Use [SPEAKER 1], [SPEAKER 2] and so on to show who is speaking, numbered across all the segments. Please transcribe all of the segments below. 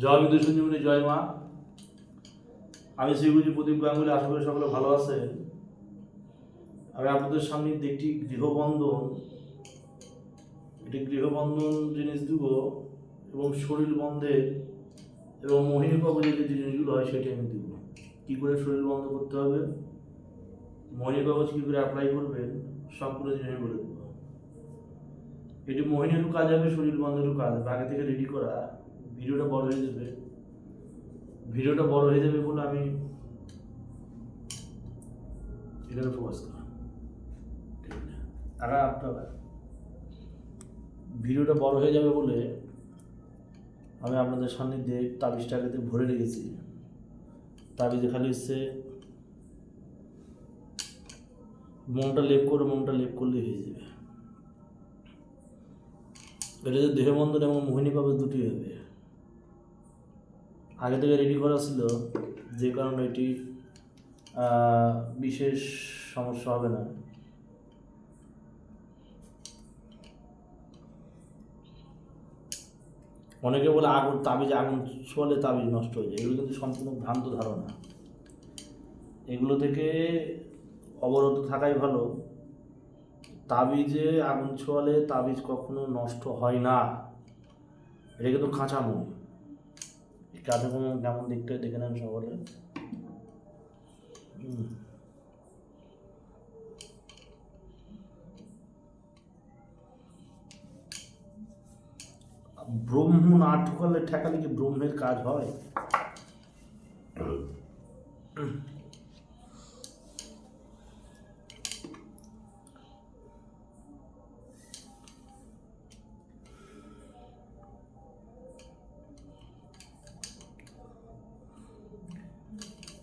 [SPEAKER 1] জয় বিদু সঞ্জীবনী জয় মা। আমি শ্রীগুজি প্রদীপ গাঙ্গুলি, আশা করি সকলে ভালো আছেন। আমি আপনাদের সামনে একটি গৃহবন্ধন একটি গৃহবন্ধন জিনিস দিব এবং শরীর বন্ধের এবং মোহিনী কবজের যে জিনিসগুলো হয় সেটি আমি দিব। কী করে শরীর বন্ধ করতে হবে? মোহিনী কাগজ কী করে অ্যাপ্লাই করবেন? সবগুলো জিনিস বলে দেবো। এটি মোহিনীরও কাজ হবে, শরীর বন্ধেরও কাজ আগে থেকে রেডি করা। ভিডিওটা বড় হয়ে যাবে। ভিডিওটা বড় হয়ে যাবে বলে আমি এটাকে ফোকাস করা ঠিক আপনারা ভিডিওটা বড় হয়ে যাবে বলে আমি আপনাদের সামনে দিয়ে তাবিজটাকে ভরে রেখেছি। তাবিজে খালি হচ্ছে মনটা লেপ করে, মনটা লেপ করলে হয়ে যাবে। এটা যে দেহবন্ধন এবং মোহিনী পাবে দুটি হবে। আগে থেকে রেডি করা ছিল যে কারণে এটি বিশেষ সমস্যা হবে না। অনেকে বলে আগুন, তাবিজ, আগুন ছোয়ালে তাবিজ নষ্ট হয়ে যায়। এগুলো কিন্তু সম্পূর্ণ ভ্রান্ত ধারণা। এগুলো থেকে অবরত থাকাই ভালো। তাবিজে আগুন ছোয়ালে তাবিজ কখনো নষ্ট হয় না। এটা কিন্তু কাঁচামো কোনো কেমন হয়, দেখে নেন সকলে। ব্রহ্ম না ঠুকালে ঠেকালে কি ব্রহ্মের কাজ হয়?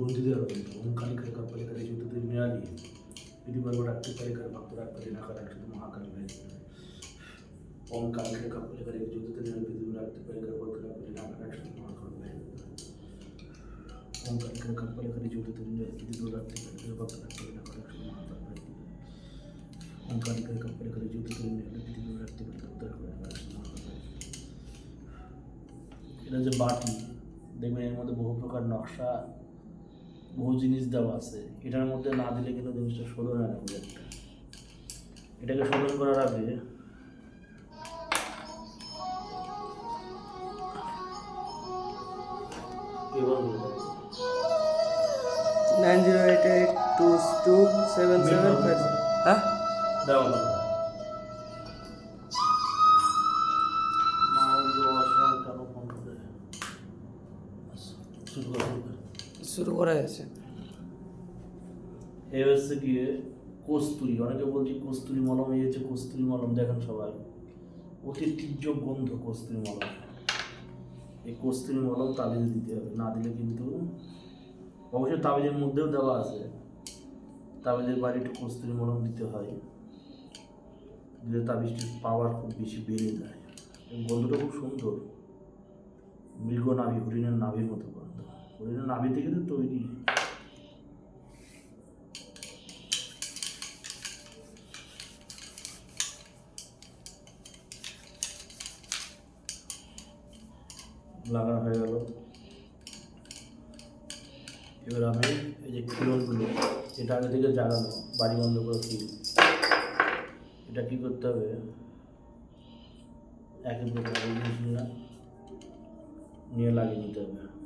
[SPEAKER 1] মন্ত্র ওম কালিকারে কাপালিকারে যদি তুমি নিয়ালি যদি বলবো রাখতে পালিকারে ভক্ত রাখতে না কাটা আসলে মহাকাল ভাই ওম কালিকারে কাপালিকারে যদি তুমি রাখতে রাখতে পালিকারে ভক্ত রাখতে না কাটা আসলে মহাকাল ভাই ओम करके कपल करी जो तुम ने किसी दो रात के करके वक्त रखते ना कर रखते माता भाई ओम करके कपल करी जो तुम ने किसी दो रात के करके वक्त रखते ना कर এটা যে বাটি দেখবেন এর মধ্যে বহু প্রকার নকশা বহু জিনিস দেওয়া আছে। এটার মধ্যে না দিলে কিন্তু জিনিসটা শোধন হয় না এটাকে শোধন করার আগে
[SPEAKER 2] nine zero eight eight two two seven seven five হ্যাঁ?
[SPEAKER 1] করা
[SPEAKER 2] হয়েছে।
[SPEAKER 1] এই হচ্ছে গিয়ে কস্তুরি, অনেকে বলছি কস্তুরি মলম, এই হচ্ছে কস্তুরি মলম, দেখেন সবাই। অতি তীর্য গন্ধ কস্তুরি মলম। এই কস্তুরি মলম তাবিজে দিতে হবে, না দিলে কিন্তু অবশ্যই তাবিজের মধ্যেও দেওয়া আছে। তাবিজের বাড়ি একটু কস্তুরি মলম দিতে হয়। দিলে তাবিজটির পাওয়ার খুব বেশি বেড়ে যায়। গন্ধটা খুব সুন্দর মৃগ নাভি হরিণের নাভির মতো গন্ধ হরিণের নাভি থেকে তো তৈরি। লাগানো হয়ে গেল। এবার আমি এই যে কিরণগুলো এটা আগে থেকে জ্বালানো, বাড়ি বন্ধ করে ফিল এটা কী করতে হবে? একই প্রকার নিয়ে নিয়ে লাগিয়ে নিতে হবে।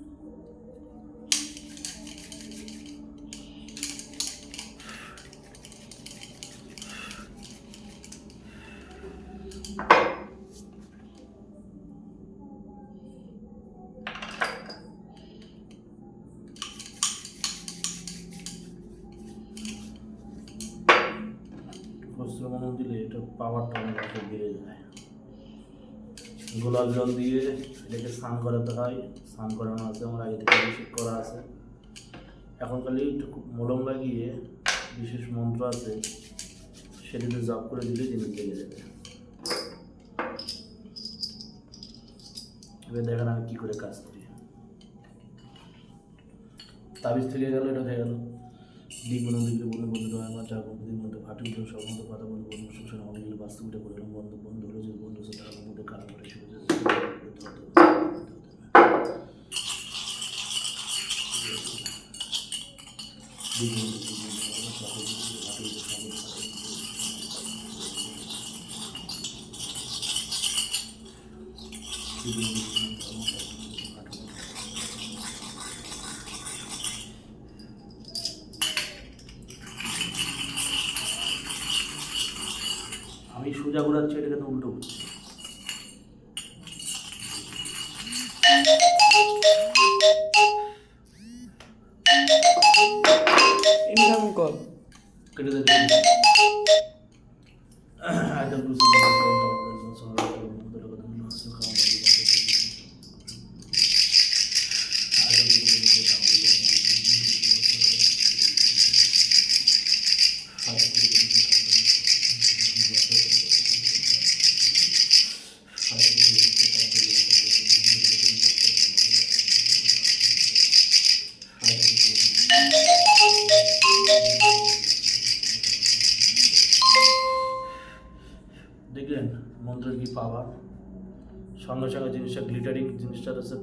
[SPEAKER 1] বস্ত্র দিলে এটা পাওয়ারটা অনেক বেড়ে যায়। গোলাপ জল দিয়ে এটাকে স্নান করাতে হয়। স্নান করানো আছে আমার আগে থেকে অভিষেক করা আছে। এখন খালি একটু মলম লাগিয়ে বিশেষ মন্ত্র আছে, সেটিতে জপ করে দিলে জিনিস লেগে যাবে। এবার দেখেন আমি কী করে কাজ করি। তাবিজ থেকে গেল, এটা হয়ে গেল। দিক বন্ধু দিকে বন্ধু বন্ধু আমার যা বন্ধু দিক বন্ধু ফাটি উঠে সব আমি সোজা ঘোরাচ্ছি এটাকে তো উল্টো করছি।
[SPEAKER 2] ইনকাম কল
[SPEAKER 1] কেটে দেবে আইটেম টু দেখলেন, মন্ত্রের কি পাওয়ার? সঙ্গে সঙ্গে জিনিসটা গ্লিটারিং জিনিসটা হচ্ছে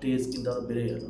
[SPEAKER 1] তেজ কিন্তু আরও বেড়ে গেল।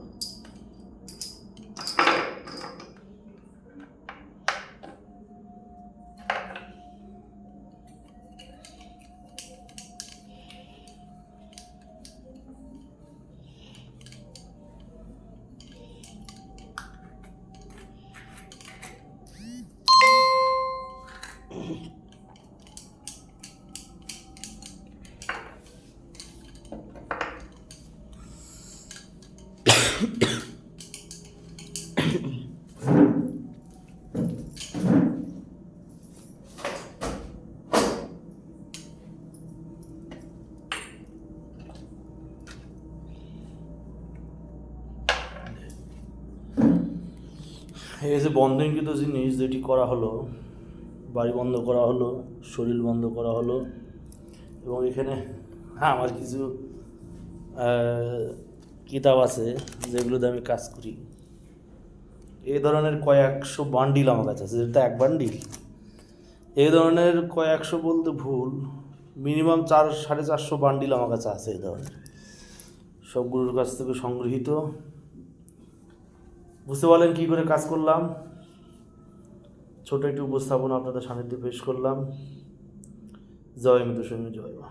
[SPEAKER 1] এই যে বন্ধনকৃত জিনিস যেটি করা হলো, বাড়ি বন্ধ করা হলো, শরীর বন্ধ করা হলো, এবং এখানে হ্যাঁ আমার কিছু কিতাব আছে যেগুলোতে আমি কাজ করি। এই ধরনের কয়েকশো বান্ডিল আমার কাছে আছে, যেটা এক বান্ডিল। এই ধরনের কয়েকশো বলতে ভুল, মিনিমাম চার, সাড়ে চারশো বান্ডিল আমার কাছে আছে এই ধরনের। সবগুলোর কাছ থেকে সংগৃহীত। বুঝতে পারলেন কী করে কাজ করলাম? ছোট একটি উপস্থাপনা আপনাদের সান্নিধ্যে পেশ করলাম। জয় মৃত্যু জয় মা